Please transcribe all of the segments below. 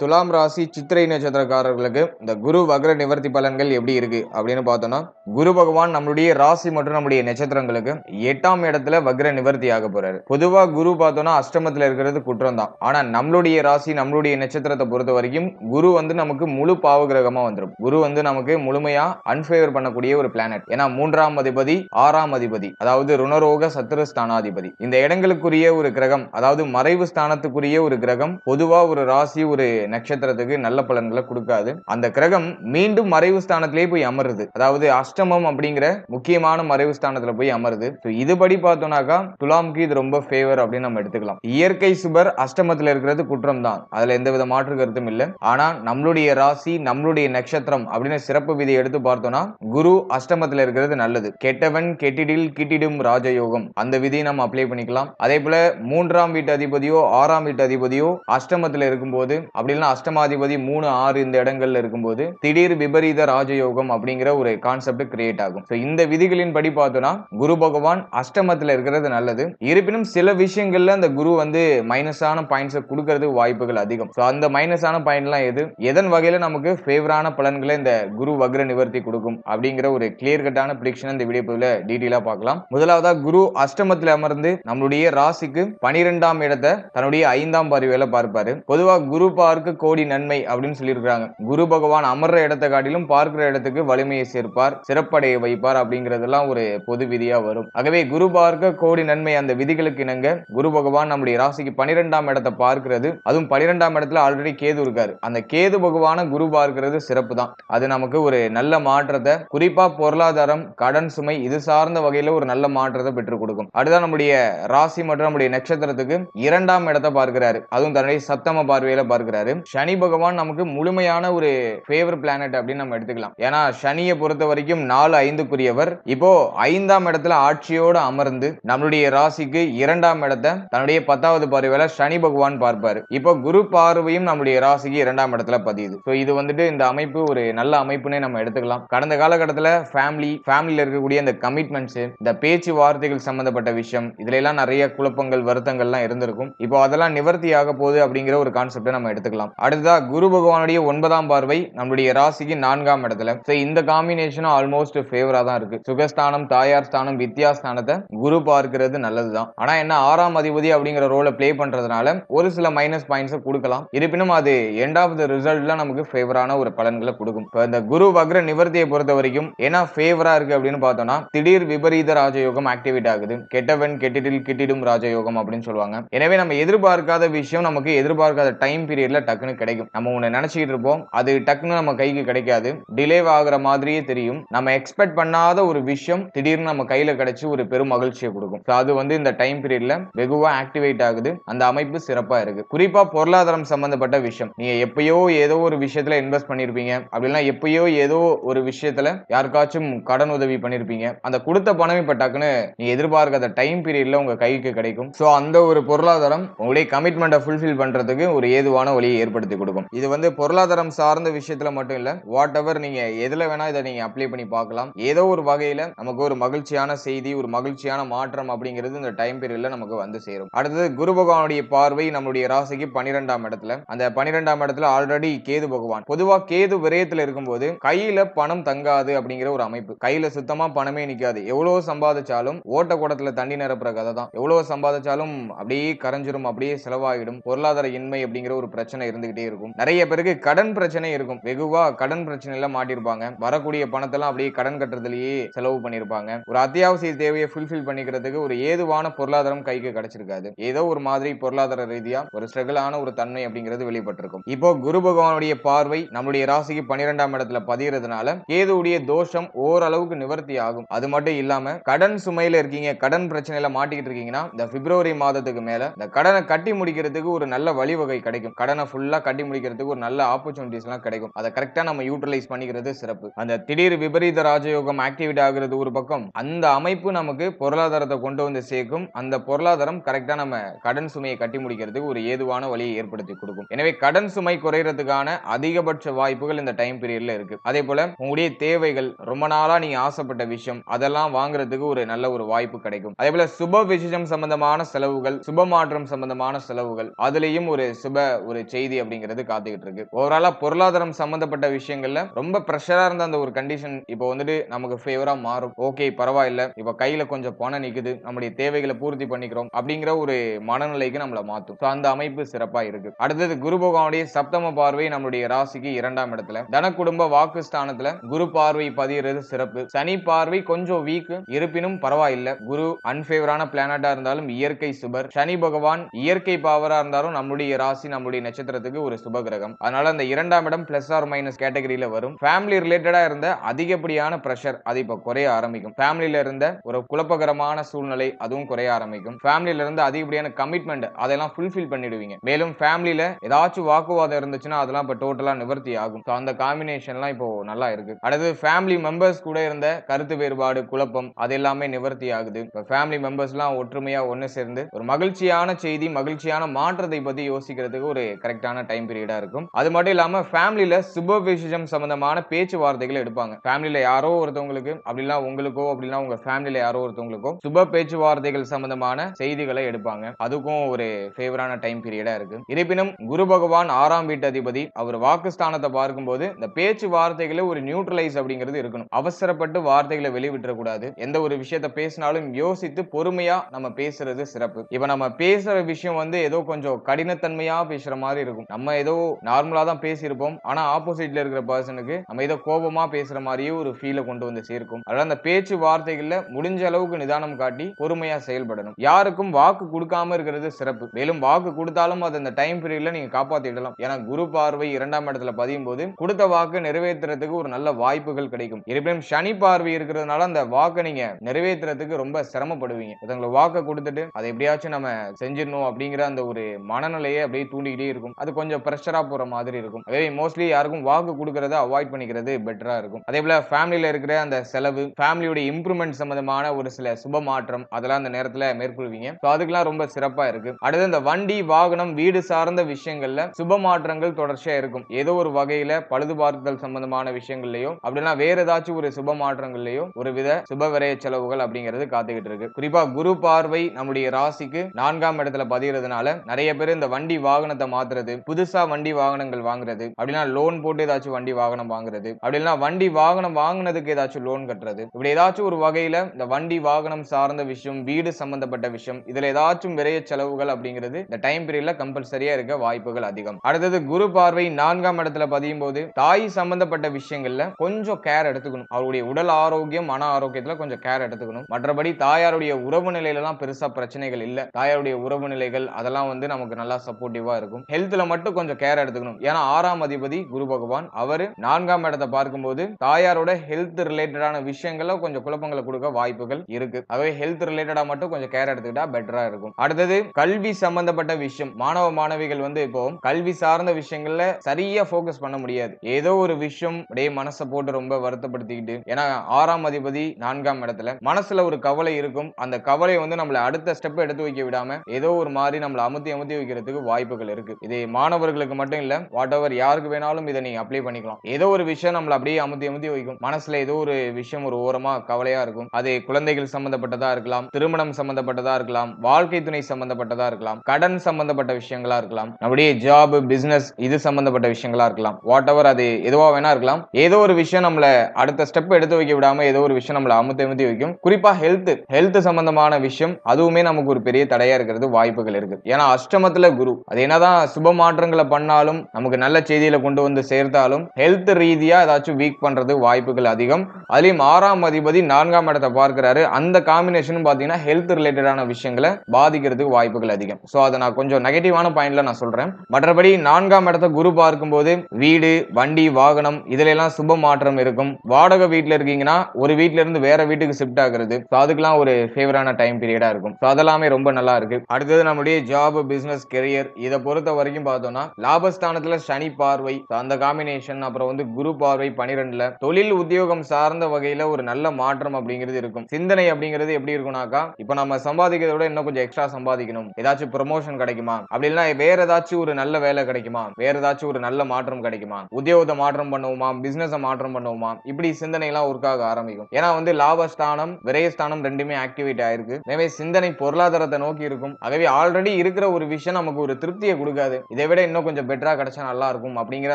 துலாம் ராசி சித்திரை நட்சத்திரக்காரர்களுக்கு இந்த குரு வக்ர நிவர்த்தி பலன்கள் எப்படி இருக்கு அப்படின்னு பார்த்தோம்னா குரு பகவான் நம்மளுடைய ராசி மற்றும் நம்முடைய நட்சத்திரங்களுக்கு எட்டாம் இடத்துல வக்ர நிவர்த்தி ஆக போறாரு. பொதுவா குரு பார்த்தோம்னா அஷ்டமத்துல இருக்கிறது குற்றம் தான் ஆனா நம்மளுடைய ராசி நம்மளுடைய நட்சத்திரத்தை பொறுத்த வரைக்கும் குரு வந்து நமக்கு முழு பாவ கிரகமா வந்துடும் குரு வந்து நமக்கு முழுமையா அன்ஃபேவர் பண்ணக்கூடிய ஒரு பிளானட் ஏன்னா மூன்றாம் அதிபதி ஆறாம் அதிபதி அதாவது ருணரோக சத்துரு ஸ்தானாதிபதி. இந்த இடங்களுக்குரிய ஒரு கிரகம் அதாவது மறைவு ஸ்தானத்துக்குரிய ஒரு கிரகம் பொதுவா ஒரு ராசி ஒரு நட்சத்திரத்துக்கு நல்ல பலன்களை கொடுக்காது. அந்த கிரகம் மீண்டும் மறைவு ஸ்தானத்திலே போய் அமருது. அதாவது அஷ்டமம் அப்படிங்கிற முக்கியமான மறைவு ஸ்தானத்துல போய் அமருது. இதுபடி பார்த்தோம்னாக்கா துலாம்க்கு இது ரொம்ப ஃபேவர் அப்படின்னு நம்ம எடுத்துக்கலாம். இயற்கை சுபர் அஷ்டமத்துல இருக்கிறது குற்றம் தான் அதுல எந்த வித மாற்று கருத்தும் இல்லை. ஆனா நம்மளுடைய ராசி நம்மளுடைய நட்சத்திரம் அப்படின்னு சிறப்பு விதியை எடுத்து பார்த்தோம்னா குரு அஷ்டமத்துல இருக்கிறது நல்லது. கெட்டவன் கெட்டிடில் கிட்டிடும் ராஜயோகம். அந்த விதியை நம்ம அப்ளை பண்ணிக்கலாம். அதே போல மூன்றாம் வீட்டு அதிபதியோ ஆறாம் வீட்டு அதிபதியோ அஷ்டமத்துல இருக்கும்போது அப்படி அப்படின்னா அஷ்டமாதிபதி மூணு ஆறு இந்த இடங்கள்ல இருக்கும்போது திடீர் விபரீத ராஜயோகம் அப்படிங்கிற ஒரு கான்செப்ட் கிரியேட் ஆகும். So இந்த விதிகளின் படி பார்த்தோம்னா குரு பகவான் அஷ்டமத்துல இருக்கிறது நல்லது. இருப்பினும் சில விஷயங்கள்ல அந்த குரு வந்து மைனஸான பாயிண்ட்ஸை கொடுக்கறது வாய்ப்புகள் அதிகம். ஸோ அந்த மைனஸான பாயிண்ட்லாம் எது? எதன் வகையில நமக்கு ஃபேவரான பலன்களை இந்த குரு வக்ர நிவர்த்தி கொடுக்கும் அப்படிங்கிற ஒரு கிளியர் கட்டான ப்ரிடிக்ஷன் இந்த வீடியோ பதிவில் டீட்டெயிலா பார்க்கலாம். முதலாவதா குரு அஷ்டமத்துல அமர்ந்து நம்மளுடைய ராசிக்கு பனிரெண்டாம் இடத்தை தன்னுடைய ஐந்தாம் பார்வையில பார்ப்பாரு. பொதுவா குரு பார்க்க கோடி நன்மை அப்படின்னு சொல்லியிருக்கிறாங்க. குரு பகவான் அமர்ற இடத்தை காட்டிலும் பார்க்கிற இடத்துக்கு வலிமையை சேர்ப்பார் சிறப்படைய வைப்பார் அப்படிங்கறதெல்லாம் ஒரு பொது விதியா வரும். ஆகவே குரு பார்க்க கோடி நன்மை அந்த விதிகளுக்கு இணங்க குரு பகவான் நம்முடைய ராசிக்கு பனிரெண்டாம் இடத்தை பார்க்கிறது. அதுவும் பனிரெண்டாம் இடத்துல ஆல்ரெடி கேது இருக்காரு. அந்த கேது பகவான குரு பார்க்கிறது சிறப்பு தான். அது நமக்கு ஒரு நல்ல மாற்றத்தை குறிப்பா பொருளாதாரம் கடன் சுமை இது சார்ந்த வகையில ஒரு நல்ல மாற்றத்தை பெற்றுக் கொடுக்கும். அடுத்ததான் நம்முடைய ராசி மற்றும் நம்முடைய நட்சத்திரத்துக்கு இரண்டாம் இடத்தை பார்க்கிறாரு. அதுவும் தன்னுடைய சத்தம பார்வையில பார்க்கிறாரு. சனி பகவான் நமக்கு முழுமையான ஒரு ஃபேவர் பிளானட் அப்படின்னு நம்ம எடுத்துக்கலாம். ஏன்னா சனியை பொறுத்த வரைக்கும் நாலு ஐந்துக்குரியவர். இப்போ ஐந்தாம் இடத்துல ஆட்சியோட அமர்ந்து நம்மளுடைய ராசிக்கு இரண்டாம் இடத்தை தன்னுடைய பத்தாவது பார்வையில சனி பகவான் பார்ப்பாரு. இப்போ குரு பார்வையும் நம்மளுடைய ராசிக்கு இரண்டாம் இடத்துல பதியுது. ஸோ இது வந்துட்டு இந்த அமைப்பு ஒரு நல்ல அமைப்புனே நம்ம எடுத்துக்கலாம். கடந்த காலகட்டத்தில் ஃபேமிலி ஃபேமிலியில் இருக்கக்கூடிய இந்த கமிட்மெண்ட்ஸ் இந்த பேச்சு வார்த்தைகள் சம்பந்தப்பட்ட விஷயம் இதுல எல்லாம் நிறைய குழப்பங்கள் வருத்தங்கள்லாம் இருந்திருக்கும். இப்போ அதெல்லாம் நிவர்த்தி ஆக போகுது அப்படிங்கிற ஒரு கான்செப்டை நம்ம எடுத்துக்கலாம். சொல்லலாம் அடுத்ததா குரு பகவானுடைய ஒன்பதாம் பார்வை நம்மளுடைய ராசிக்கு நான்காம் இடத்துல. ஸோ இந்த காம்பினேஷனும் ஆல்மோஸ்ட் ஃபேவரா தான் இருக்கு. சுகஸ்தானம் தாயார் ஸ்தானம் வித்யாஸ்தானத்தை குரு பார்க்கிறது நல்லதுதான். ஆனா என்ன ஆறாம் அதிபதி அப்படிங்கிற ரோலை பிளே பண்றதுனால ஒரு சில மைனஸ் பாயிண்ட்ஸை கொடுக்கலாம். இருப்பினும் அது எண்ட் ஆஃப் த ரிசல்ட்ல நமக்கு ஃபேவரான ஒரு பலன்களை கொடுக்கும். இப்போ இந்த குரு வக்ர நிவர்த்தியை பொறுத்த வரைக்கும் ஏன்னா ஃபேவரா இருக்கு அப்படின்னு பார்த்தோம்னா திடீர் விபரீத ராஜயோகம் ஆக்டிவேட் ஆகுது. கெட்டவன் கெட்டிடில் கிட்டிடும் ராஜயோகம் அப்படின்னு சொல்லுவாங்க. எனவே நம்ம எதிர்பார்க்காத விஷயம் நமக்கு எதிர்பார்க்காத டைம் பீரியட்ல டக்குன்னு கிடைக்கும். நம்ம ஒன்று நினச்சிக்கிட்டு இருப்போம். அது டக்குன்னு நம்ம கைக்கு கிடைக்காது. டிலே ஆகுற மாதிரியே தெரியும். நம்ம எக்ஸ்பெக்ட் பண்ணாத ஒரு விஷயம் திடீர்னு நம்ம கையில் கிடைச்சி ஒரு பெரும் மகிழ்ச்சியை கொடுக்கும். ஸோ அது வந்து இந்த டைம் பீரியட்ல வெகுவாக ஆக்டிவேட் ஆகுது. அந்த அமைப்பு சிறப்பாக இருக்கு. குறிப்பா பொருளாதாரம் சம்மந்தப்பட்ட விஷயம். நீங்கள் எப்பயோ ஏதோ ஒரு விஷயத்துல இன்வெஸ்ட் பண்ணியிருப்பீங்க அப்படின்னா எப்பயோ ஏதோ ஒரு விஷயத்துல யாருக்காச்சும் கடன் உதவி பண்ணியிருப்பீங்க அந்த கொடுத்த பணம் இப்போ டக்குன்னு நீ எதிர்பார்க்காத டைம் பீரியட்ல உங்கள் கைக்கு கிடைக்கும். ஸோ அந்த ஒரு பொருளாதாரம் உங்களுடைய கமிட்மெண்ட்டை ஃபுல்ஃபில் பண்றதுக்கு ஒரு ஏதுவான வழியை ஏற்படுத்தி கொடுக்கும். இது வந்து பொருளாதாரம் சார்ந்த விஷயத்துல மட்டும் இல்ல வாட் எவர் நீங்க எதுல வேணா இதை நீங்க அப்ளை பண்ணி பார்க்கலாம். ஏதோ ஒரு வகையில நமக்கு ஒரு மகிழ்ச்சியான செய்தி ஒரு மகிழ்ச்சியான மாற்றம் அப்படிங்கிறது இந்த டைம் பீரியட்ல நமக்கு வந்து சேரும். அடுத்தது குரு பகவானுடைய பார்வை நம்மளுடைய ராசிக்கு பனிரெண்டாம் இடத்துல. அந்த பனிரெண்டாம் இடத்துல ஆல்ரெடி கேது பகவான். பொதுவா கேது விரயத்துல இருக்கும்போது கையில பணம் தங்காது அப்படிங்கிற ஒரு அமைப்பு. கையில சுத்தமா பணமே நிக்காது. எவ்வளவு சம்பாதிச்சாலும் ஓட்ட கூடத்துல தண்ணி நிரப்புற கதை தான் எவ்வளவு சம்பாதிச்சாலும் அப்படியே கரைஞ்சிரும் அப்படியே செலவாகிடும் பொருளாதார இன்மை அப்படிங்கிற ஒரு பிரச்சனை பிரச்சனை இருந்துகிட்டே இருக்கும். நிறைய பேருக்கு கடன் பிரச்சனை இருக்கும். வெகுவா கடன் பிரச்சனையில மாட்டிருப்பாங்க. வரக்கூடிய பணத்தெல்லாம் அப்படியே கடன் கட்டுறதுலயே செலவு பண்ணிருப்பாங்க. ஒரு அத்தியாவசிய தேவையை ஃபுல்ஃபில் பண்ணிக்கிறதுக்கு ஒரு ஏதுவான பொருளாதாரம் கைக்கு கிடைச்சிருக்காது. ஏதோ ஒரு மாதிரி பொருளாதார ரீதியா ஒரு ஸ்ட்ரகிளான ஒரு தன்மை அப்படிங்கிறது வெளிப்பட்டிருக்கும். இப்போ குரு பகவானுடைய பார்வை நம்மளுடைய ராசிக்கு பன்னிரெண்டாம் இடத்துல பதிகிறதுனால கேதுடைய தோஷம் ஓரளவுக்கு நிவர்த்தி ஆகும். அது மட்டும் இல்லாம கடன் சுமையில இருக்கீங்க கடன் பிரச்சனையில மாட்டிக்கிட்டு இருக்கீங்கன்னா இந்த பிப்ரவரி மாதத்துக்கு மேல இந்த கடனை கட்டி முடிக்கிறதுக்கு ஒரு நல்ல வழிவகை கிடைக்கும். கடனை ஃபுல்லா கட்டி முடிக்கிறதுக்கு ஒரு நல்ல ஆப்பர்ச்சுனிட்டிஸ் எல்லாம் கிடைக்கும். அதை கரெக்டா நம்ம யூட்டிலைஸ் பண்ணிக்கிறது சிறப்பு. அந்த திடீர் விபரீத ராஜயோகம் ஆக்டிவேட் ஆகுறது ஒரு பக்கம். அந்த அமைப்பு நமக்கு பொருளாதாரத்தை கொண்டு வந்து சேர்க்கும். அந்த பொருளாதாரம் கரெக்டா நம்ம கடன் சுமையை கட்டி முடிக்கிறதுக்கு ஒரு ஏதுவான வழியை ஏற்படுத்தி கொடுக்கும். எனவே கடன் சுமை குறையறதுக்கான அதிகபட்ச வாய்ப்புகள் இந்த டைம் பீரியட்ல இருக்கு. அதே போல உங்களுடைய தேவைகள் ரொம்ப நாளா நீங்க ஆசைப்பட்ட விஷயம் அதெல்லாம் வாங்குறதுக்கு ஒரு நல்ல ஒரு வாய்ப்பு கிடைக்கும். அதே போல சுப விசேஷம் சம்பந்தமான செலவுகள் சுப மாற்றம் சம்பந்தமான செலவுகள் அதுலயும் ஒரு சுப ஒரு செய்தி அப்படிங்கிறது காத்துக்கிட்டு இருக்கு. ஓவராலா பொருளாதாரம் சம்பந்தப்பட்ட விஷயங்கள்ல ரொம்ப ப்ரெஷரா இருந்த அந்த ஒரு கண்டிஷன் இப்போ வந்துட்டு நமக்கு ஃபேவரா மாறும். ஓகே பரவாயில்ல. இப்போ கையில கொஞ்சம் பணம் நிக்குது. நம்முடைய தேவைகளை பூர்த்தி பண்ணிக்கிறோம் அப்படிங்கிற ஒரு மனநிலைக்கு நம்மளை மாத்தும். அந்த அமைப்பு சிறப்பா இருக்கு. அடுத்தது குரு பகவானுடைய சப்தம பார்வை நம்மளுடைய ராசிக்கு இரண்டாம் இடத்துல. தன குடும்ப வாக்கு ஸ்தானத்துல குரு பார்வை பதிகிறது சிறப்பு. சனி பார்வை கொஞ்சம் வீக் இருப்பினும் பரவாயில்ல. குரு அன்பேவரான பிளானட்டா இருந்தாலும் இயற்கை சுபர். சனி பகவான் இயற்கை பாவரா இருந்தாலும் நம்முடைய ராசி நம்முடைய நட்சத்திரத்துக்கு ஒரு சுப கிரகம் அதனால அந்த இரண்டாம் இடம் பிளஸ் ஆர் மைனஸ் கேட்டகரியில வரும். ஃபேமிலி ரிலேட்டடா இருந்த அதிகப்படியான பிரஷர் அது இப்ப குறைய ஆரம்பிக்கும். ஃபேமிலியில இருந்த ஒரு குழப்பகரமான சூழ்நிலை அதுவும் குறைய ஆரம்பிக்கும். ஃபேமிலியில இருந்து அதிகப்படியான கமிட்மெண்ட் அதெல்லாம் ஃபுல்ஃபில் பண்ணிடுவீங்க. மேலும் ஃபேமிலியில ஏதாச்சும் வாக்குவாதம் இருந்துச்சுன்னா அதெல்லாம் இப்ப டோட்டலா நிவர்த்தி ஆகும். அந்த காம்பினேஷன்லாம் இப்போ நல்லா இருக்கு. அடுத்து ஃபேமிலி மெம்பர்ஸ் கூட இருந்த கருத்து வேறுபாடு குழப்பம் அது எல்லாமே நிவர்த்தி ஆகுது. இப்போ ஃபேமிலி மெம்பர்ஸ்லாம் ஒற்றுமையா ஒன்று சேர்ந்து ஒரு மகிழ்ச்சியான செய்தி மகிழ்ச்சியான மாற்றத்தை பத்தி யோசிக்கிறதுக்கு ஒரு கரெக்ட் கரெக்டான டைம் பீரியடா இருக்கும். அது மட்டும் இல்லாம ஃபேமிலியில சுப விசேஷம் சம்பந்தமான பேச்சுவார்த்தைகளை எடுப்பாங்க. ஃபேமிலியில யாரோ ஒருத்தவங்களுக்கு அப்படிலாம் உங்களுக்கோ அப்படின்னா உங்க ஃபேமிலியில யாரோ ஒருத்தவங்களுக்கோ சுப பேச்சுவார்த்தைகள் சம்பந்தமான செய்திகளை எடுப்பாங்க. அதுக்கும் ஒரு ஃபேவரான டைம் பீரியடா இருக்கு. இருப்பினும் குரு பகவான் ஆறாம் வீட்டு அதிபதி அவர் வாக்குஸ்தானத்தை பார்க்கும்போது இந்த பேச்சு வார்த்தைகளை ஒரு நியூட்ரலைஸ் அப்படிங்கிறது இருக்கணும். அவசரப்பட்டு வார்த்தைகளை வெளிவிட்டுறக்கூடாது. எந்த ஒரு விஷயத்த பேசினாலும் யோசித்து பொறுமையா நம்ம பேசுறது சிறப்பு. இப்ப நம்ம பேசுற விஷயம் வந்து ஏதோ கொஞ்சம் கடினத்தன்மையா பேசுற மாதிரி இருக்கும். நம்ம ஏதோ நார்மலா தான் பேசியிருப்போம். ஆனா ஆப்போசிட்ல இருக்கிற பர்சனுக்கு நம்ம ஏதோ கோபமா பேசுற மாதிரியே ஒரு ஃபீலை கொண்டு வந்து சேர்க்கும். அதனால அந்த பேச்சு வார்த்தைகள்ல முடிஞ்ச அளவுக்கு நிதானம் காட்டி பொறுமையா செயல்படணும். யாருக்கும் வாக்கு கொடுக்காம இருக்கிறது சிறப்பு. மேலும் வாக்கு கொடுத்தாலும் அது அந்த டைம் பீரியட்ல நீங்க காப்பாத்திடலாம். ஏன்னா குரு பார்வை இரண்டாம் இடத்துல பதியும் போது கொடுத்த வாக்கு நிறைவேற்றுறதுக்கு ஒரு நல்ல வாய்ப்புகள் கிடைக்கும். இருப்பினும் சனி பார்வை இருக்கிறதுனால அந்த வாக்கை நீங்க நிறைவேற்றுறதுக்கு ரொம்ப சிரமப்படுவீங்க. ஒருத்தவங்களை வாக்கை கொடுத்துட்டு அதை எப்படியாச்சும் நம்ம செஞ்சிடணும் அப்படிங்கிற அந்த ஒரு மனநிலையை அப்படியே தூண்டிக்கிட்டே இருக்கும். அது கொஞ்சம் ப்ரெஷராக போகிற மாதிரி இருக்கும். அதே மோஸ்ட்லி யாருக்கும் வாக்கு கொடுக்கறத அவாய்ட் பண்ணிக்கிறது பெட்டராக இருக்கும். அதே போல ஃபேமிலியில இருக்கிற அந்த செலவு ஃபேமிலியோட இம்ப்ரூவ்மெண்ட் சம்மந்தமான ஒரு சில சுப மாற்றம் அதெல்லாம் அந்த நேரத்தில் மேற்கொள்வீங்க. ஸோ அதுக்கெல்லாம் ரொம்ப சிறப்பாக இருக்கு. அடுத்து இந்த வண்டி வாகனம் வீடு சார்ந்த விஷயங்கள்ல சுப மாற்றங்கள் தொடர்ச்சியாக இருக்கும். ஏதோ ஒரு வகையில பழுதுபார்த்தல் சம்மந்தமான சம்பந்தமான விஷயங்கள்லயோ அப்படின்னா வேற ஏதாச்சும் ஒரு சுப மாற்றங்கள்லயோ ஒரு வித சுப விரைய செலவுகள் அப்படிங்கிறது காத்துக்கிட்டு இருக்கு. குறிப்பா குரு பார்வை நம்முடைய ராசிக்கு நான்காம் இடத்துல பதிகிறதுனால நிறைய பேர் இந்த வண்டி வாகனத்தை மாத்துறது புதுசா வண்டி வாகனங்கள் வாங்குறது அப்படின்னா லோன் போட்டு ஏதாச்சும் வண்டி வாகனம் வாங்குறது அப்படின்னா வண்டி வாகனம் வாங்கினதுக்கு ஏதாச்சும் லோன் கட்டுறது. இப்படி ஏதாச்சும் ஒரு வகையில இந்த வண்டி வாகனம் சார்ந்த விஷயம் வீடு சம்பந்தப்பட்ட விஷயம் இதுல ஏதாச்சும் விரைய செலவுகள் அப்படிங்கிறது இந்த டைம் பீரியட்ல கம்பல்சரியா இருக்க வாய்ப்புகள் அதிகம். அடுத்தது குரு பார்வை நான்காம் இடத்துல பதியும் போது தாய் சம்பந்தப்பட்ட விஷயங்கள்ல கொஞ்சம் கேர் எடுத்துக்கணும். அவருடைய உடல் ஆரோக்கியம் மன ஆரோக்கியத்துல கொஞ்சம் கேர் எடுத்துக்கணும். மற்றபடி தாயாருடைய உறவு நிலையில பெருசா பிரச்சனைகள் இல்ல. தாயாருடைய உறவு நிலைகள் அதெல்லாம் வந்து நமக்கு நல்லா சப்போர்ட்டிவா இருக்கும். ஹெல்த் இடத்துல மட்டும் கொஞ்சம் கேர் எடுத்துக்கணும். ஏன்னா ஆறாம் அதிபதி குரு பகவான் அவரு நான்காம் இடத்தை பார்க்கும்போது தாயாரோட ஹெல்த் ரிலேட்டடான விஷயங்களை கொஞ்சம் குழப்பங்களை கொடுக்க வாய்ப்புகள் இருக்கு. ஆகவே ஹெல்த் ரிலேட்டடா மட்டும் கொஞ்சம் கேர் எடுத்துக்கிட்டா பெட்டரா இருக்கும். அடுத்தது கல்வி சம்பந்தப்பட்ட விஷயம். மாணவ மாணவிகள் வந்து இப்போ கல்வி சார்ந்த விஷயங்கள்ல சரியா ஃபோக்கஸ் பண்ண முடியாது. ஏதோ ஒரு விஷயம் அப்படியே மனசை போட்டு ரொம்ப வருத்தப்படுத்திக்கிட்டு ஏன்னா ஆறாம் அதிபதி நான்காம் இடத்துல மனசுல ஒரு கவலை இருக்கும். அந்த கவலை வந்து நம்மள அடுத்த ஸ்டெப் எடுத்து வைக்க விடாம ஏதோ ஒரு மாதிரி நம்மள அமுத்தி அமுத்தி வைக்கிறதுக்கு வாய்ப்புகள் இருக்கு. இது மாணவர்களுக்கு மட்டும் இல்ல வாட் எவர் யாருக்கு வேணாலும் இதை நீங்க அப்ளை பண்ணிக்கலாம். ஏதோ ஒரு விஷயம் நம்மள அப்படியே அமுத்தி அமுத்தி வைக்கும். மனசுல ஏதோ ஒரு விஷயம் ஒரு ஓரமா கவலையா இருக்கும். அது குழந்தைகள் சம்பந்தப்பட்டதா இருக்கலாம் திருமணம் சம்பந்தப்பட்டதா இருக்கலாம் வாழ்க்கை துணை சம்பந்தப்பட்டதா இருக்கலாம் கடன் சம்பந்தப்பட்ட விஷயங்களா இருக்கலாம் அப்படியே ஜாப் பிசினஸ் இது சம்பந்தப்பட்ட விஷயங்களா இருக்கலாம். வாட் எவர் அது எதுவா வேணா இருக்கலாம். ஏதோ ஒரு விஷயம் நம்மள அடுத்த ஸ்டெப் எடுத்து வைக்க விடாம ஏதோ ஒரு விஷயம் நம்மள அமுத்தி அமுத்தி வைக்கும். குறிப்பா ஹெல்த் ஹெல்த் சம்பந்தமான விஷயம் அதுவுமே நமக்கு ஒரு பெரிய தடையா இருக்கிறது வாய்ப்புகள் இருக்கு ஏன்னா அஷ்டமத்துல குரு. அது என்னதான் சுபம் மாற்றங்களை பண்ணாலும் நமக்கு நல்ல செய்தியில கொண்டு வந்து சேர்த்தாலும் ஹெல்த் ரீதியா ஏதாச்சும் வீக் பண்றது வாய்ப்புகள் அதிகம். அதுலயும் ஆறாம் அதிபதி நான்காம் இடத்தை பார்க்கிறாரு. அந்த காம்பினேஷனும் பாத்தீங்கன்னா ஹெல்த் ரிலேட்டடான விஷயங்களை பாதிக்கிறதுக்கு வாய்ப்புகள் அதிகம். ஸோ அதை நான் கொஞ்சம் நெகட்டிவான பாயிண்ட்ல நான் சொல்றேன். மற்றபடி நான்காம் இடத்த குரு பார்க்கும்போது வீடு வண்டி வாகனம் இதுல எல்லாம் சுப மாற்றம் இருக்கும். வாடகை வீட்டுல இருக்கீங்கன்னா ஒரு வீட்ல இருந்து வேற வீட்டுக்கு ஷிஃப்ட் ஆகுறது. ஸோ அதுக்கெல்லாம் ஒரு ஃபேவரான டைம் பீரியடா இருக்கும். ஸோ அதெல்லாமே ரொம்ப நல்லா இருக்கு. அடுத்தது நம்முடைய ஜாப் பிசினஸ் கெரியர் இதை பொறுத்த வரைக்கும் பார்த்தோம்னா லாபஸ்தானத்துல சனி பார்வை அந்த காம்பினேஷன் அப்புறம் வந்து குரு பார்வை பனிரெண்டுல தொழில் உத்தியோகம் சார்ந்த வகையில ஒரு நல்ல மாற்றம் அப்படிங்கிறது இருக்கும். சிந்தனை அப்படிங்கிறது எப்படி இருக்கும்னாக்கா இப்ப நம்ம சம்பாதிக்கிறத விட இன்னும் கொஞ்சம் எக்ஸ்ட்ரா சம்பாதிக்கணும். ஏதாச்சும் ப்ரொமோஷன் கிடைக்குமா? அப்படி இல்லைன்னா வேற ஏதாச்சும் ஒரு நல்ல வேலை கிடைக்குமா? வேற ஏதாச்சும் ஒரு நல்ல மாற்றம் கிடைக்குமா? உத்தியோகத்தை மாற்றம் பண்ணுவோமா? பிசினஸ் மாற்றம் பண்ணுவோமா? இப்படி சிந்தனை எல்லாம் ஒர்க் ஆக ஆரம்பிக்கும். ஏன்னா வந்து லாபஸ்தானம் விரயஸ்தானம் ரெண்டுமே ஆக்டிவேட் ஆயிருக்கு. எனவே சிந்தனை பொருளாதாரத்தை நோக்கி இருக்கும். ஆகவே ஆல்ரெடி இருக்கிற ஒரு விஷயம் நமக்கு ஒரு திருப்தியை கொடுக்காது. இதை விட இன்னும் கொஞ்சம் பெட்டரா கிடைச்சா நல்லா இருக்கும் அப்படிங்கிற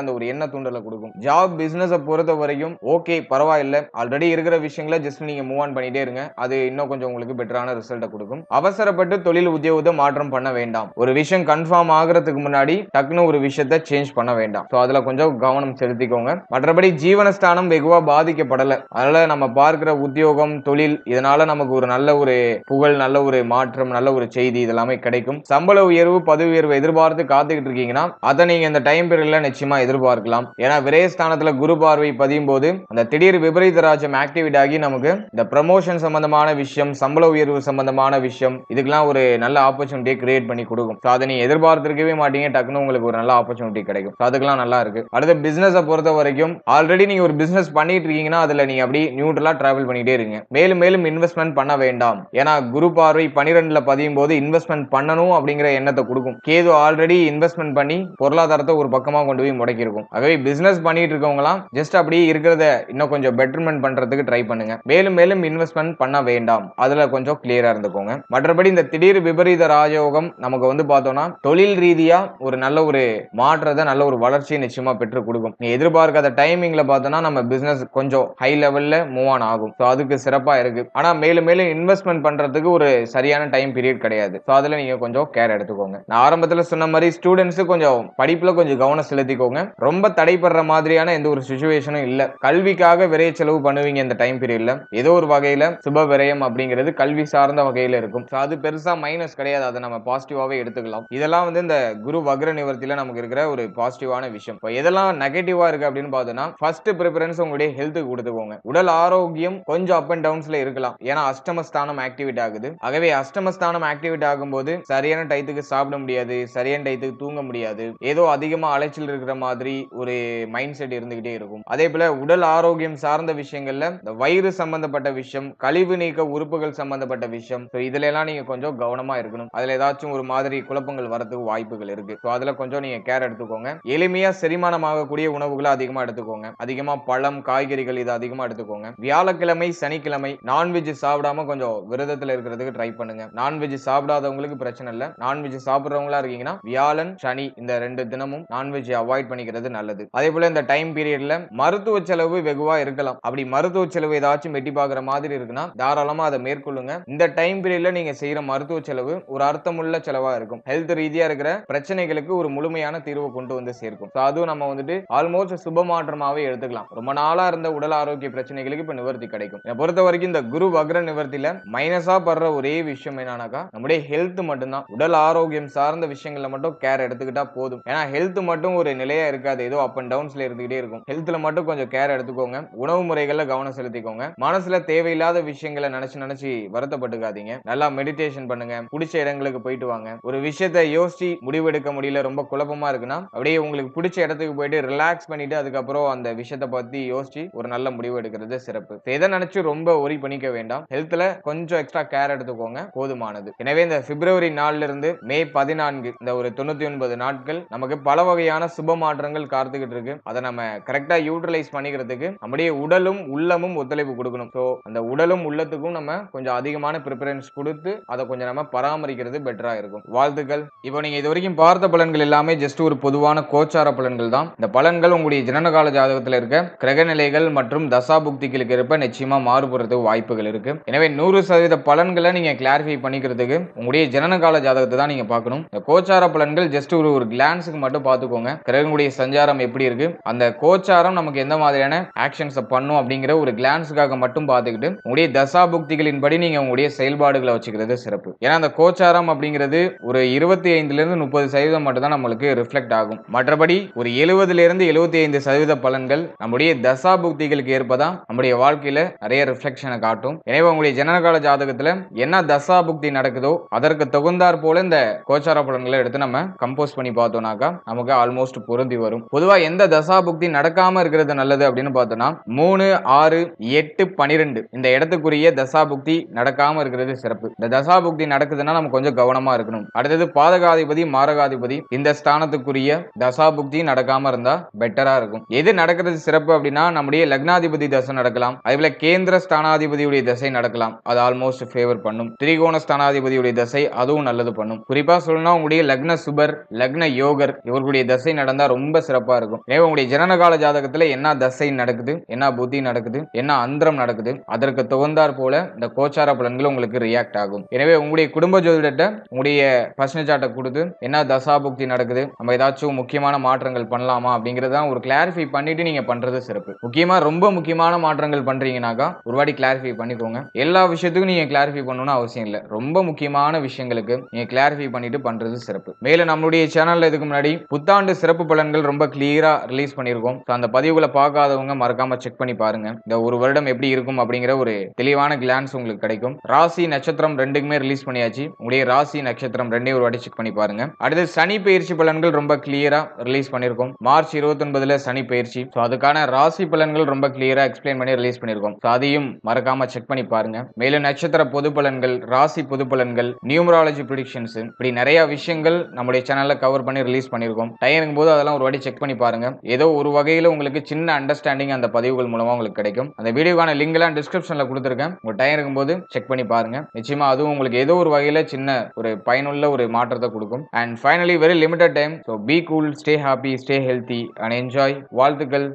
அந்த ஒரு எண்ண தூண்டலை கொடுக்கும். ஜாப் பிசினஸ் பொறுத்த வரைக்கும் ஓகே பரவாயில்ல. ஆல்ரெடி இருக்கிற விஷயங்களை ஜஸ்ட் நீங்க மூவ் ஆன் பண்ணிட்டே இருங்க. அது இன்னும் கொஞ்சம் உங்களுக்கு பெட்டரான ரிசல்ட்டை கொடுக்கும். அவசரப்பட்டு தொழில் உத்தியோகத்தை மாற்றம் பண்ண வேண்டாம். ஒரு விஷயம் கன்ஃபார்ம் ஆகுறதுக்கு முன்னாடி டக்குன்னு ஒரு விஷயத்த சேஞ்ச் பண்ண வேண்டாம். ஸோ அதுல கொஞ்சம் கவனம் செலுத்திக்கோங்க. மற்றபடி ஜீவனஸ்தானம் வெகுவா பாதிக்கப்படல. அதனால நம்ம பார்க்கிற உத்தியோகம் தொழில் இதனால நமக்கு ஒரு நல்ல ஒரு புகழ் நல்ல ஒரு மாற்றம் நல்ல ஒரு செய்தி இதெல்லாமே கிடைக்கும். சம்பள உயர்வு பதவி உயர்வு எதிர்பார்த்து காத்துக்கிட்டு இருக்கீங்கன்னா அதை நீங்க இந்த டைம் பீரியட்ல நிச்சயமா எதிர்பார்க்கலாம். ஏன்னா விரயஸ்தானத்துல குரு பார்வை பதியும் போது அந்த திடீர் விபரீத ராஜ்யம் ஆக்டிவேட் ஆகி நமக்கு இந்த ப்ரமோஷன் சம்பந்தமான விஷயம் சம்பள உயர்வு சம்பந்தமான விஷயம் இதுக்கெல்லாம் ஒரு நல்ல ஆப்பர்ச்சுனிட்டியை கிரியேட் பண்ணி கொடுக்கும். ஸோ அதை நீங்க எதிர்பார்த்திருக்கவே மாட்டீங்க டக்குன்னு உங்களுக்கு ஒரு நல்ல ஆப்பர்ச்சுனிட்டி கிடைக்கும். அதுக்கெல்லாம் நல்லா இருக்கு. அடுத்து பிசினஸை பொறுத்த வரைக்கும் ஆல்ரெடி நீங்க ஒரு பிசினஸ் பண்ணிட்டு இருக்கீங்கன்னா அதுல நீங்க அப்படி நியூட்ரலா டிராவல் பண்ணிட்டே இருங்க. மேலும் மேலும் இன்வெஸ்ட்மெண்ட் பண்ண வேண்டாம். ஏன்னா குரு பார்வை பனிரெண்டுல பதியும் போது இன்வெஸ்ட்மெண்ட் பண்ணணும் அப்படிங்கிற எண்ணத்தை கொடுக்கும். கேது ஆல்ரெடி இன்வெஸ்ட் இன்வெஸ்ட்மெண்ட் பண்ணி பொருளாதாரத்தை ஒரு பக்கமாக கொண்டு போய் முடக்கிருக்கும் ஆகவே பிசினஸ் பண்ணிட்டு இருக்கவங்களாம் ஜஸ்ட் அப்படியே இருக்கிறத இன்னும் கொஞ்சம் பெட்டர்மெண்ட் பண்றதுக்கு ட்ரை பண்ணுங்க. மேலும் மேலும் இன்வெஸ்ட்மெண்ட் பண்ண வேண்டாம். அதுல கொஞ்சம் கிளியரா இருந்துக்கோங்க. மற்றபடி இந்த திடீர் விபரீத ராஜயோகம் நமக்கு வந்து பார்த்தோம்னா தொழில் ரீதியா ஒரு நல்ல ஒரு மாற்றத்தை நல்ல ஒரு வளர்ச்சியை நிச்சயமா பெற்று கொடுக்கும். நீ எதிர்பார்க்காத டைமிங்ல பார்த்தோம்னா நம்ம பிசினஸ் கொஞ்சம் ஹை லெவல்ல மூவ் ஆன் ஆகும். ஸோ அதுக்கு சிறப்பா இருக்கு. ஆனா மேலும் மேலும் இன்வெஸ்ட்மெண்ட் பண்றதுக்கு ஒரு சரியான டைம் பீரியட் கிடையாது. ஸோ அதுல நீங்க கொஞ்சம் கேர் எடுத்துக்கோங்க. நான் ஆரம்பத்துல சொன்ன மாதிரி ஸ்டூடெண்ட்ஸு கொஞ்சம் படிப்புல கொஞ்சம் கவனம் செலுத்திக்கோங்க. ரொம்ப தடைப்படுற மாதிரியான எந்த ஒரு சுச்சுவேஷனும் இல்ல. கல்விக்காக விரைய செலவு பண்ணுவீங்க இந்த டைம் பீரியட்ல ஏதோ ஒரு வகையில் சுப விரயம் அப்படிங்கிறது கல்வி சார்ந்த வகையில இருக்கும். ஸோ அது பெருசா மைனஸ் கிடையாது. அதை நம்ம பாசிட்டிவாகவே எடுத்துக்கலாம். இதெல்லாம் வந்து இந்த குரு வக்ர நிவர்த்தியில் நமக்கு இருக்கிற ஒரு பாசிட்டிவான விஷயம். இப்போ எதெல்லாம் நெகட்டிவாக இருக்கு அப்படின்னு பார்த்தோம்னா ஃபர்ஸ்ட் ப்ரிஃபரன்ஸ் உங்களுடைய ஹெல்த்துக்கு கொடுத்துக்கோங்க. உடல் ஆரோக்கியம் கொஞ்சம் அப் அண்ட் டவுன்ஸ்ல இருக்கலாம். ஏன்னா அஷ்டமஸ்தானம் ஆக்டிவேட் ஆகுது. ஆகவே அஷ்டமஸ்தானம் ஆக்டிவேட் ஆகும்போது சரியான டயத்துக்கு சாப்பிட முடியாது. சரியான டயத்துக்கு தூங்க முடியாது. ஏதோ அதிகமா அலைச்சல் இருக்கிற மாதிரி ஒரு மைண்ட் செட் இருந்துகிட்டே இருக்கும். அதே போல உடல் ஆரோக்கியம் சார்ந்த விஷயங்கள்ல இந்த வயிறு சம்பந்தப்பட்ட விஷயம் கழிவு நீக்க உறுப்புகள் சம்பந்தப்பட்ட விஷயம். ஸோ இதுல எல்லாம் நீங்க கொஞ்சம் கவனமா இருக்கணும். அதுல ஏதாச்சும் ஒரு மாதிரி குழப்பங்கள் வரதுக்கு வாய்ப்புகள் இருக்கு. ஸோ அதுல கொஞ்சம் நீங்க கேர் எடுத்துக்கோங்க. எளிமையா செரிமானம் ஆகக்கூடிய உணவுகளை அதிகமா எடுத்துக்கோங்க. அதிகமா பழம் காய்கறிகள் இதை அதிகமா எடுத்துக்கோங்க. வியாழக்கிழமை சனிக்கிழமை நான்வெஜ் சாப்பிடாம கொஞ்சம் விரதத்துல இருக்கிறதுக்கு ட்ரை பண்ணுங்க. நான்வெஜ் சாப்பிடாதவங்களுக்கு பிரச்சனை இல்லை. நான்வெஜ் சாப்பிடுறவங்களா இருக்கீங்கன்னா வியாழன் சனி இந்த ரெண்டு தினமும் நான்வெஜ் அவாய்ட் பண்ணிக்கிறது நல்லது. அதே போல இந்த டைம் பீரியட்ல மருத்துவ செலவு வெகுவா இருக்கலாம். அப்படி மருத்துவ செலவு ஏதாச்சும் வெட்டி பார்க்குற மாதிரி இருக்குன்னா தாராளமா அதை மேற்கொள்ளுங்க. இந்த டைம் பீரியட்ல நீங்க செய்யற மருத்துவ செலவு ஒரு அர்த்தமுள்ள செலவா இருக்கும். ஹெல்த் ரீதியா இருக்கிற பிரச்சனைகளுக்கு ஒரு முழுமையான தீர்வை கொண்டு வந்து சேர்க்கும். அதுவும் நம்ம வந்துட்டு ஆல்மோஸ்ட் சுப மாற்றமாவே எடுத்துக்கலாம். ரொம்ப நாளா இருந்த உடல் ஆரோக்கிய பிரச்சனைகளுக்கு இப்ப நிவர்த்தி கிடைக்கும். பொறுத்த வரைக்கும் இந்த குரு வக்ர நிவர்த்தியில மைனஸா படுற ஒரே விஷயம் என்னன்னாக்கா நம்முடைய ஹெல்த் மட்டும்தான். உடல் ஆரோக்கியம் சார்ந்த விஷயங்கள்ல மட்டும் கேர் எடுத்துக்கிட்டா போதும். ஏன்னா ஹெல்த் மட்டும் ஒரு நிலையா இருக்காது. ஏதோ அப் அண்ட் டவுன்ஸ்ல இருந்துகிட்டே இருக்கும். ஹெல்த்ல மட்டும் கொஞ்சம் கேர் எடுத்துக்கோங்க. உணவு முறைகள்ல கவனம் செலுத்திக்கோங்க. மனசுல தேவையில்லாத விஷயங்களை நினைச்சு நினைச்சு வருத்தப்பட்டுக்காதீங்க. நல்லா மெடிடேஷன் பண்ணுங்க. பிடிச்ச இடங்களுக்கு போயிட்டு வாங்க. ஒரு விஷயத்த யோசிச்சு முடிவெடுக்க முடியல ரொம்ப குழப்பமா இருக்குன்னா அப்படியே உங்களுக்கு பிடிச்ச இடத்துக்கு போயிட்டு ரிலாக்ஸ் பண்ணிட்டு அதுக்கப்புறம் அந்த விஷயத்தை பத்தி யோசிச்சு ஒரு நல்ல முடிவு எடுக்கிறது சிறப்பு. எதை நினைச்சு ரொம்ப ஒரி பண்ணிக்க வேண்டாம். ஹெல்த்ல கொஞ்சம் எக்ஸ்ட்ரா கேர் எடுத்துக்கோங்க. போதுமானது. எனவே இந்த பிப்ரவரி நாலுல இருந்து மே பதினான்கு இந்த ஒரு தொண்ணூத்தி ஒன்பது நாட்கள் நமக்கு பல வகையான சுப மாற்றங்கள் காத்துக்கிட்டு இருக்கு. அதை நம்ம கரெக்டா யூட்டிலைஸ் பண்ணிக்கிறதுக்கு நம்முடைய உடலும் உள்ளமும் ஒத்துழைப்பு கொடுக்கணும். ஸோ அந்த உடலும் உள்ளத்துக்கும் நம்ம கொஞ்சம் அதிகமான ப்ரிஃபரன்ஸ் கொடுத்து அதை கொஞ்சம் நம்ம பராமரிக்கிறது பெட்டரா இருக்கும். வாழ்த்துக்கள். இப்போ நீங்க இது வரைக்கும் பார்த்த பலன்கள் எல்லாமே ஜஸ்ட் ஒரு பொதுவான கோச்சார பலன்கள் தான். இந்த பலன்கள் உங்களுடைய ஜனனகால ஜாதகத்தில் இருக்க கிரகநிலைகள் மற்றும் தசாபுக்திகளுக்கு இருப்ப நிச்சயமா மாறுபடுறதுக்கு வாய்ப்புகள் இருக்கு. எனவே நூறு சதவீத பலன்களை நீங்க கிளாரிஃபை பண்ணிக்கிறதுக்கு உங்களுடைய ஜனனகால ஜாதகத்தை தான் நீங்க பார்க்கணும். இந்த கோச்சார பலன்கள் ஜஸ்ட் ஜஸ்ட் ஒரு ஒரு கிளான்ஸுக்கு மட்டும் பார்த்துக்கோங்க. கிரகங்களுடைய சஞ்சாரம் எப்படி இருக்கு? அந்த கோச்சாரம் நமக்கு எந்த மாதிரியான ஆக்ஷன்ஸை பண்ணும் அப்படிங்கிற ஒரு கிளான்ஸுக்காக மட்டும் பார்த்துக்கிட்டு உங்களுடைய தசா புக்திகளின் படி நீங்க உங்களுடைய செயல்பாடுகளை வச்சுக்கிறது சிறப்பு. ஏன்னா அந்த கோச்சாரம் அப்படிங்கிறது ஒரு இருபத்தி ஐந்துல இருந்து முப்பது சதவீதம் மட்டும் தான் நம்மளுக்கு ரிஃப்ளெக்ட் ஆகும். மற்றபடி ஒரு எழுபதுல இருந்து எழுபத்தி ஐந்து சதவீத பலன்கள் நம்முடைய தசா புக்திகளுக்கு ஏற்பதான் நம்முடைய வாழ்க்கையில நிறைய ரிஃப்ளெக்ஷனை காட்டும். எனவே உங்களுடைய ஜனனகால ஜாதகத்துல என்ன தசா புக்தி நடக்குதோ அதற்கு தகுந்தாற் போல இந்த கோச்சார பலன்களை எடுத்து நம்ம கம்போஸ் பண்ணி பார்த்தோம்னாக்கா நமக்கு ஆல்மோஸ்ட் பொருந்தி வரும். பொதுவாக எந்த தசா புக்தி நடக்காம இருக்கிறது நல்லது அப்படின்னு பார்த்தோம்னா மூணு ஆறு எட்டு பனிரெண்டு. இந்த இடத்துக்குரிய தசா புக்தி நடக்காம இருக்கிறது சிறப்பு. இந்த தசா புக்தி நடக்குதுன்னா நம்ம கொஞ்சம் கவனமா இருக்கணும். அடுத்தது பாதகாதிபதி மாரகாதிபதி இந்த ஸ்தானத்துக்குரிய தசா புக்தி நடக்காம இருந்தா பெட்டரா இருக்கும். எது நடக்கிறது சிறப்பு அப்படின்னா நம்முடைய லக்னாதிபதி தசை நடக்கலாம். அதே கேந்திர ஸ்தானாதிபதியுடைய தசை நடக்கலாம். அது ஆல்மோஸ்ட் ஃபேவர் பண்ணும். திரிகோண ஸ்தானாதிபதியுடைய தசை அதுவும் நல்லது பண்ணும். குறிப்பா சொல்லணும்னா உங்களுடைய லக்ன சுபர் லக்ன யோகர் இவர்களுடைய தசை நடந்தா ரொம்ப சிறப்பா இருக்கும். எனவே உங்களுடைய ஜனனகால ஜாதகத்துல என்ன தசை நடக்குது என்ன புத்தி நடக்குது என்ன அந்தரம் நடக்குது அதற்கு தகுந்தாற் போல இந்த கோச்சார பலன்கள் உங்களுக்கு ரியாக்ட் ஆகும். எனவே உங்களுடைய குடும்ப ஜோதிடத்தை உங்களுடைய பர்சனல் சாட்டை கொடுத்து என்ன தசா புக்தி நடக்குது நம்ம ஏதாச்சும் முக்கியமான மாற்றங்கள் பண்ணலாமா அப்படிங்கறத ஒரு கிளாரிஃபை பண்ணிட்டு நீங்க பண்றது சிறப்பு. முக்கியமா ரொம்ப முக்கியமான மாற்றங்கள் பண்றீங்கனாக்கா ஒரு வாட்டி கிளாரிஃபை பண்ணிக்கோங்க. எல்லா விஷயத்துக்கும் நீங்க கிளாரிஃபை பண்ணணும்னு அவசியம் இல்லை. ரொம்ப முக்கியமான விஷயங்களுக்கு நீங்க கிளாரிஃபை பண்ணிட்டு பண்றது சிறப்பு. மேல நம்மளுடைய சேனல்ல இதுக்கு முன்னாடி புத்தாண்டு சிறப்பு பலன்கள் ரொம்ப கிளியரா ரிலீஸ் பண்ணியிருக்கோம். ஸோ அந்த பதிவுகளை பார்க்காதவங்க மறக்காம செக் பண்ணி பாருங்க. இந்த ஒரு வருடம் எப்படி இருக்கும் அப்படிங்கிற ஒரு தெளிவான கிளான்ஸ் உங்களுக்கு கிடைக்கும். ராசி நட்சத்திரம் ரெண்டுக்குமே ரிலீஸ் பண்ணியாச்சு. உங்களுடைய ராசி நட்சத்திரம் ரெண்டே ஒரு வாட்டி செக் பண்ணி பாருங்க. அடுத்து சனி பயிற்சி பலன்கள் ரொம்ப கிளியரா ரிலீஸ் பண்ணியிருக்கோம். மார்ச் இருபத்தி ஒன்பதுல சனி பயிற்சி. ஸோ அதுக்கான ராசி பலன்கள் ரொம்ப கிளியரா எக்ஸ்பிளைன் பண்ணி ரிலீஸ் பண்ணியிருக்கோம். ஸோ அதையும் மறக்காம செக் பண்ணி பாருங்க. மேலும் நட்சத்திர பொது பலன்கள் ராசி பொது பலன்கள் நியூமராலஜி ப்ரிடிக்ஷன்ஸ் இப்படி நிறைய விஷயங்கள் நம்முடைய சேனல் சேனலில் கவர் பண்ணி ரிலீஸ் பண்ணியிருக்கோம் டைம் போது அதெல்லாம் ஒரு வாட்டி செக் பண்ணி பாருங்க. ஏதோ ஒரு வகையில் உங்களுக்கு சின்ன அண்டர்ஸ்டாண்டிங் அந்த பதிவுகள் மூலமாக உங்களுக்கு கிடைக்கும். அந்த வீடியோக்கான லிங்க்லாம் டிஸ்கிரிப்ஷனில் கொடுத்துருக்கேன். உங்கள் டைம் இருக்கும்போது செக் பண்ணி பாருங்க. நிச்சயமாக அதுவும் உங்களுக்கு ஏதோ ஒரு வகையில் சின்ன ஒரு பயனுள்ள ஒரு மாற்றத்தை கொடுக்கும். And finally very limited time so be cool stay happy stay healthy and enjoy வாழ்த்துக்கள்.